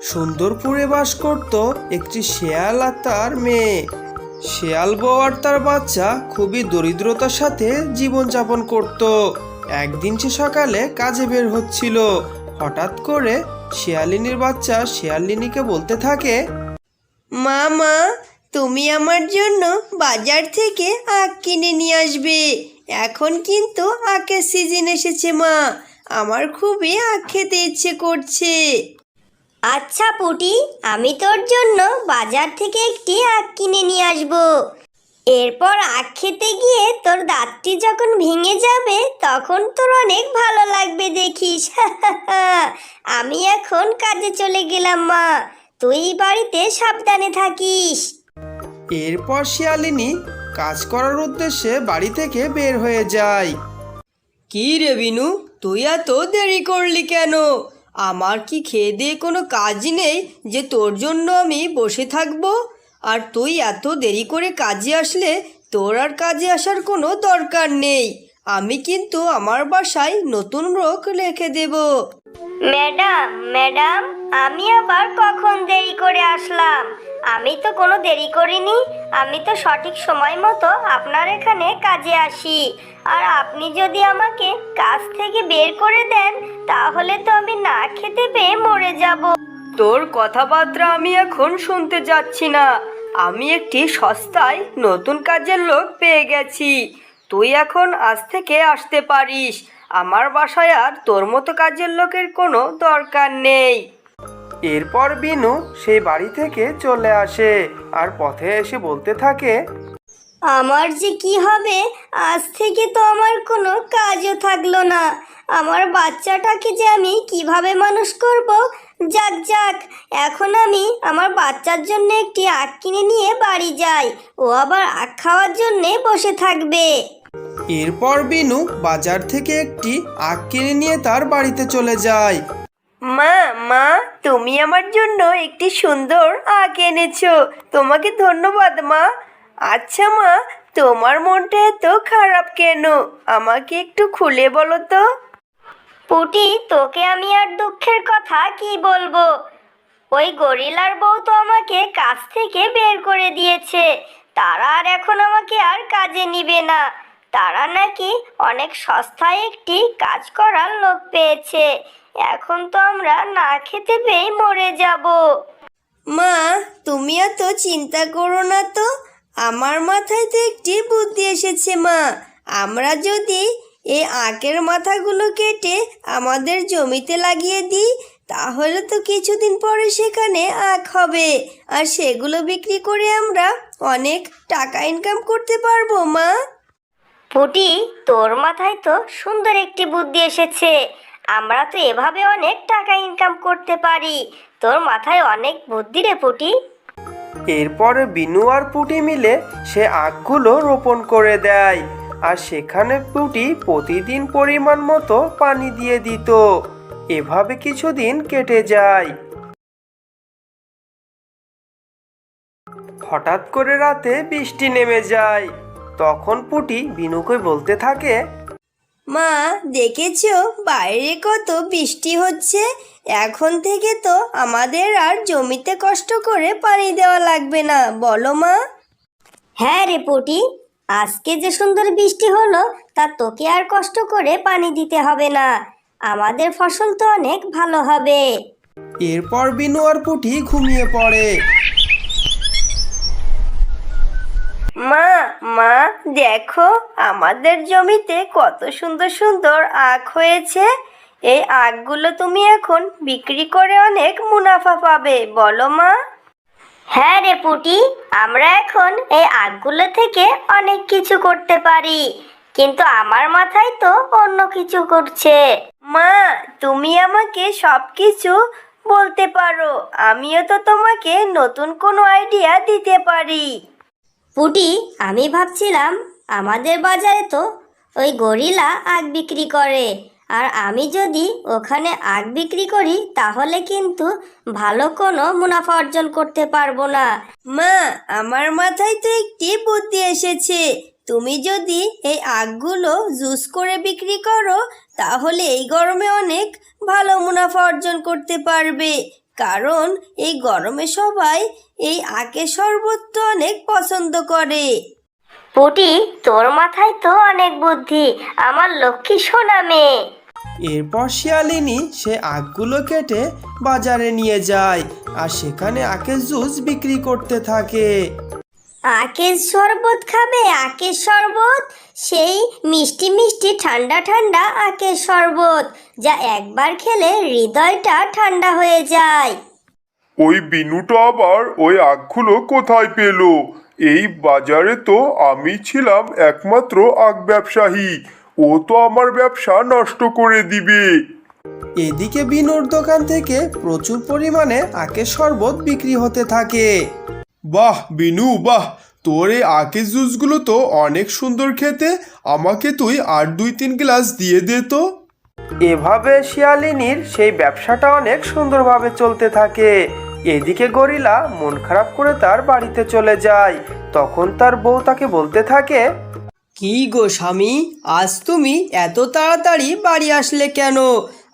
সুন্দরপুরে বাস করত একটি শেয়াল আর তার মেয়ে। শেয়াল বউ আর তার বাচ্চা খুবই দরিদ্রতার সাথে জীবনযাপন করত। একদিন সে সকালে কাজে বের হচ্ছিল। হঠাৎ করে শেয়ালিনীর বাচ্চা শিয়ালিনীকে বলতে থাকে মা মা তুমি আমার জন্য বাজার থেকে আখ কিনে নিয়ে আসবে। এখন কিন্তু আখের সিজন এসেছে মা। আমার খুবই আখ খেতে ইচ্ছে করছে। আচ্ছা পুটি আমি তোর জন্য বাজার থেকে একটি আখ কিনে নিয়ে আসব। এরপর আখ খেতে গিয়ে তোর দাঁতটি যখন ভেঙে যাবে তখন তোর অনেক ভালো লাগবে দেখিস। আমি এখন কাজে চলে গেলাম মা। তুই বাড়িতে সাবধানে থাকিস। এরপর শিয়ালিনী কাজ করার উদ্দেশ্যে বাড়ি থেকে বের হয়ে যায়। কি রে বিনু তুই এত দেরি করলি কেন? আমার কি খেয়ে দিয়ে কোনো কাজ নেই যে তোর জন্য আমি বসে থাকব? আর তুই এত দেরি করে কাজে আসলে তোর আর কাজে আসার কোনো দরকার নেই। আমি কিন্তু আমার বাসায় নতুন লোক রেখে দেব। ম্যাডাম ম্যাডাম আমি আবার কখন দেরি করে আসলাম? আমি তো কোনো দেরি করিনি। আমি তো সঠিক সময় মতো আপনার এখানে কাজে আসি। আর আপনি যদি আমাকে কাজ থেকে বের করে দেন তাহলে তো আমি না খেতে পেয়ে মরে যাব। তোর কথাবার্তা আমি এখন শুনতে যাচ্ছি না। আমি একটি সস্তায় নতুন কাজের লোক পেয়ে গেছি। তুই এখন আজ থেকে আসতে পারিস। আমার বাসায় আর তোর মতো কাজের লোকের কোনো দরকার নেই। এরপর বিনু সেই বাড়ি থেকে চলে আসে আর পথে এসে বলতে থাকে আমার যে কি হবে আজ থেকে তো আমার কোনো কাজও থাকল না। আমার বাচ্চাটাকে যে আমি কীভাবে মানুষ করব যাক যাক। এখন আমি আমার বাচ্চার জন্য একটি আখ কিনে নিয়ে বাড়ি যাই। ও আবার আখ খাওয়ার জন্যে বসে থাকবে। এরপর বিনু বাজার থেকে একটি আখ কিনে নিয়ে তার বাড়িতে চলে যায়। মা মা তুমি আমার জন্য একটি সুন্দর আঁক এনেছো। তোমাকে ধন্যবাদ মা। আচ্ছা মা তোমার মনটা এত খারাপ কেন? আমাকে একটু খুলে বলো তো। পুটি তোকে আমি আর দুঃখের কথা কি বলব? ওই গরিলার বউ তো আমাকে কাজ থেকে বের করে দিয়েছে। তারা আর এখন আমাকে আর কাজে নিবে না। তারা নাকি অনেক সস্তায় একটি কাজ করার লোক পেয়েছে। এখন তো আমরা না খেতে পেয়ে মরে যাব। মা, তুমি এত চিন্তা করো না তো। আমার মাথায় তো একটি বুদ্ধি এসেছে মা। আমরা যদি এই আঁকের মাথাগুলো কেটে আমাদের জমিতে লাগিয়ে দিই, তাহলে তো কিছুদিন পরে সেখানে আখ হবে। আর সেগুলো বিক্রি করে আমরা অনেক টাকা ইনকাম করতে পারব মা। পুটি তোর মাথায় তো সুন্দর একটি বুদ্ধি এসেছে। আমরা তো এভাবে অনেক টাকা ইনকাম করতে পারি। তোর মাথায় অনেক বুদ্ধি রে পুটি। এরপর বিনু আর পুটি মিলে সে আখগুলো রোপণ করে দেয়। আর সেখানে পুটি প্রতিদিন পরিমাণ মতো পানি দিয়ে দিত। এভাবে কিছুদিন কেটে যায়। হঠাৎ করে রাতে বৃষ্টি নেমে যায়। তখন পুটি বিনুকে বলতে থাকে মা দেখেছ? বাইরে কত বৃষ্টি হচ্ছে। এখন থেকে তো আমাদের আর জমিতে কষ্ট করে পানি দেওয়া লাগবে না। বলো মা। হ্যাঁ রে পুটি আজকে যে সুন্দর বৃষ্টি হলো তা তোকে আর কষ্ট করে পানি দিতে হবে না। আমাদের ফসল তো অনেক ভালো হবে। এরপর বিনু আর পুটি ঘুমিয়ে পড়ে। মা দেখো আমাদের জমিতে কত সুন্দর সুন্দর আখ হয়েছে। এই আখগুলো তুমি এখন বিক্রি করে অনেক মুনাফা পাবে বলো মা। হ্যাঁ রে পুটি আমরা এখন এই আগগুলো থেকে অনেক কিছু করতে পারি। কিন্তু আমার মাথায় তো অন্য কিছু করছে। মা তুমি আমাকে সব কিছু বলতে পারো। আমিও তো তোমাকে নতুন কোনো আইডিয়া দিতে পারি। পুটি, আমি ভাবছিলাম আমাদের বাজারে তো ওই গরিলা আগ বিক্রি করে। আর আমি যদি ওখানে আগ বিক্রি করি, তাহলে কিন্তু ভালো কোনো মুনাফা অর্জন করতে পারব না। মা, আমার মাথায় তো একটি বুদ্ধি এসেছে। তুমি যদি এই আখগুলো জুস করে বিক্রি করো, তাহলে এই গরমে অনেক ভালো মুনাফা অর্জন করতে পারবে। কারণ এই গরমে সবাই এই আখের শরবত তো অনেক পছন্দ করে। পুটি তোর মাথায় তো অনেক বুদ্ধি আমার লক্ষ্মী সোনা মেয়ে। এরপর শিয়ালিনী সে আখগুলো কেটে বাজারে নিয়ে যায় আর সেখানে আখের জুস বিক্রি করতে থাকে। আখের শরবত খাবে আখের শরবত। সেই মিষ্টি মিষ্টি ঠান্ডা ঠান্ডা আখের শরবত যা একবার খেলে হৃদয়টা ঠান্ডা হয়ে যায়। ওই বিনুটা আবার ওই আখগুলো কোথায় পেল? এই বাজারে তো আমি ছিলাম একমাত্র আখ ব্যবসায়ী। ও তো আমার ব্যবসা নষ্ট করে দিবে। এদিকে বিনুর দোকান থেকে প্রচুর পরিমাণে আখের শরবত বিক্রি হতে থাকে। বাহ বিনু বাহ। তোর এই আখের জুসগুলো তো অনেক সুন্দর খেতে। আমাকে তুই আর দুই তিন গ্লাস দিয়ে দে তো। এভাবে শিয়ালিনীর সেই ব্যবসাটা অনেক সুন্দরভাবে চলতে থাকে। এদিকে গরিলা মন খারাপ করে তার বাড়িতে চলে যায়। তখন তার বউ তাকে বলতে থাকে কি গো স্বামী আজ তুমি এত তাড়াতাড়ি বাড়ি আসলে কেন?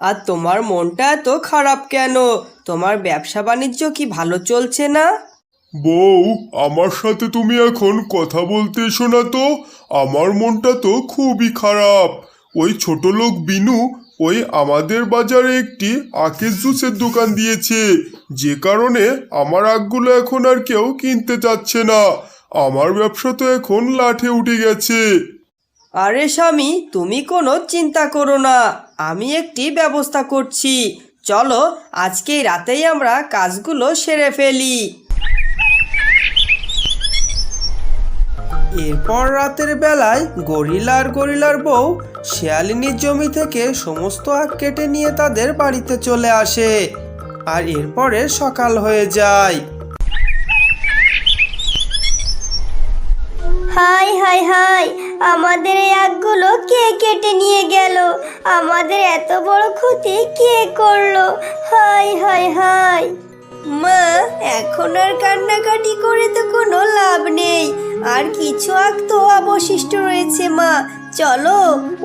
আর তোমার মনটা এত খারাপ কেন? তোমার ব্যবসা বাণিজ্য কি ভালো চলছে না? বউ, আমার সাথে তুমি এখন কথা বলতে এসো না তো। আমার মনটা তো খুবই খারাপ। ওই ছোট লোক বিনু, ওই আমাদের বাজারে একটি আখের জুসের দোকান দিয়েছে। যে কারণে আমার আখগুলো এখন আর কেউ কিনতে চাচ্ছে না। আমার ব্যবসা তো এখন লাঠে উঠে গেছে। আরে স্বামী, তুমি কোনো চিন্তা করো না। আমি একটি ব্যবস্থা করছি। চলো আজকে রাতেই আমরা কাজগুলো সেরে ফেলি। এরপর রাতের বেলায় গরিলা আর গরিলার বউ শিয়ালিনীর জমি থেকে সমস্ত আখ কেটে নিয়ে তাদের বাড়িতে চলে আসে। আর এরপরে সকাল হয়ে যায়। হাই হাই হাই, আমাদের এই আখগুলো কে কেটে নিয়ে গেল? আমাদের এত বড় ক্ষতি কে করল? হাই হাই হাই। মা, এখন আর কান্নাকাটি করে তো কোনো লাভ নেই। আর কিছু আখ তো অবশিষ্ট রয়েছে, মা। চলো,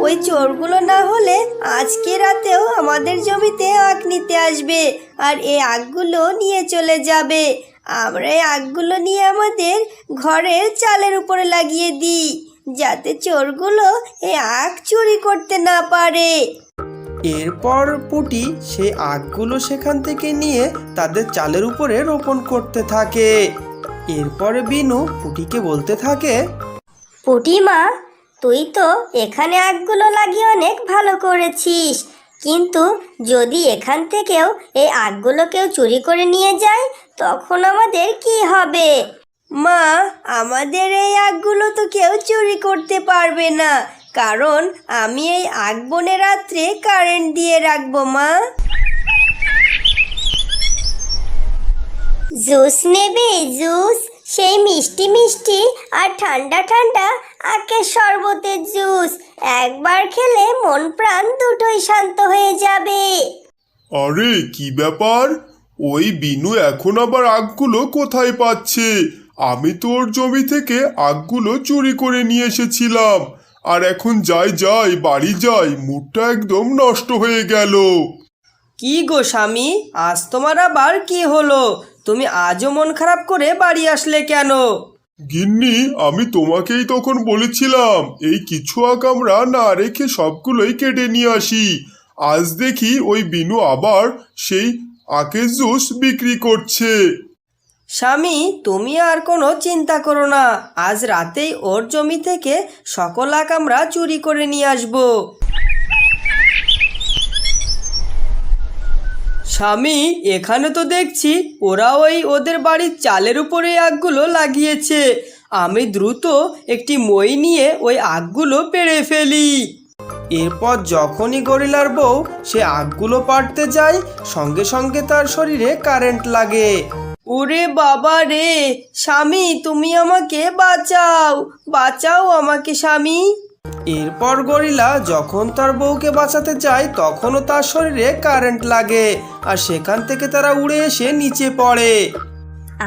ওই চোরগুলো না হলে আজকে রাতেও আমাদের জমিতে আখ নিতে আসবে আর এই আখগুলো নিয়ে চলে যাবে। আমরা এই আখগুলো নিয়ে আমাদের ঘরের চালের উপরে লাগিয়ে দিই, যাতে চোরগুলো এই আখ চুরি করতে না পারে। এরপর পুটি সেই আখগুলো সেখান থেকে নিয়ে তাদের চালের উপরে রোপণ করতে থাকে। এরপর বিনু পুটিকে বলতে থাকে পুটিমা তুই তো এখানে আগগুলো লাগিয়ে অনেক ভালো করেছিস। কিন্তু যদি এখান থেকেও এই আগগুলো কেউ চুরি করে নিয়ে যায়, তখন আমাদের কি হবে? মা, আমাদের এই আগগুলো তো কেউ চুরি করতে পারবে না। কারণ আমি এই আগ বনে রাত্রে কারেন্ট দিয়ে রাখব মা। জুস নেবে জুস? সেই মিষ্টি মিষ্টি আর ঠান্ডা ঠান্ডা আখের শরবতের জুস। একবার খেলে মন প্রাণ দুটোই শান্ত হয়ে যাবে। আরে কি ব্যাপার? ওই বিনু এখন আবার আগগুলো কোথায় পাচ্ছে? আমি তোর জমি থেকে আগগুলো চুরি করে নিয়ে এসেছিলাম। আর এখন যাই যাই বাড়ি যাই মুডটা একদম নষ্ট হয়ে গেল। কি গো স্বামী আজ তোমার আবার কি হলো? তুমি আজও মন খারাপ করে বাড়ি আসলে কেন? গিন্নি আমি তোমাকেই তখন বলেছিলাম এই কিছু আগ আমরা না রেখে সবগুলোই কেটে নিয়ে আসি। আজ দেখি ওই বিনু আবার সেই আখের জুস বিক্রি করছে। স্বামী, তুমি আর কোনো চিন্তা করো না। আজ রাতেই ওর জমি থেকে সকল আখ আমরা চুরি করে নিয়ে আসব। স্বামী, এখানে তো দেখছি ওরা ওই ওদের বাড়ির চালের উপরে আগগুলো লাগিয়েছে। আমি দ্রুত একটি মই নিয়ে ওই আগগুলো পেড়ে ফেলি। এরপর যখনই গরিলার বউ সে আগগুলো পাড়তে যায়, সঙ্গে সঙ্গে তার শরীরে কারেন্ট লাগে। ওরে বাবা রে স্বামী তুমি আমাকে বাঁচাও। বাঁচাও আমাকে স্বামী। এরপর গরিলা যখন তার বউকে বাঁচাতে যায় তখনও তার শরীরে কারেন্ট লাগে আর সেখান থেকে তারা উড়ে এসে নিচে পড়ে।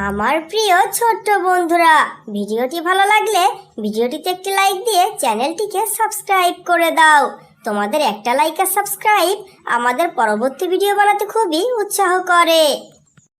আমার প্রিয় ছোট্ট বন্ধুরা ভিডিওটি ভালো লাগলে ভিডিওটিতে একটি লাইক দিয়ে চ্যানেলটিকে সাবস্ক্রাইব করে দাও। তোমাদের একটা লাইক আর সাবস্ক্রাইব আমাদের পরবর্তী ভিডিও বানাতে খুবই উৎসাহ করে।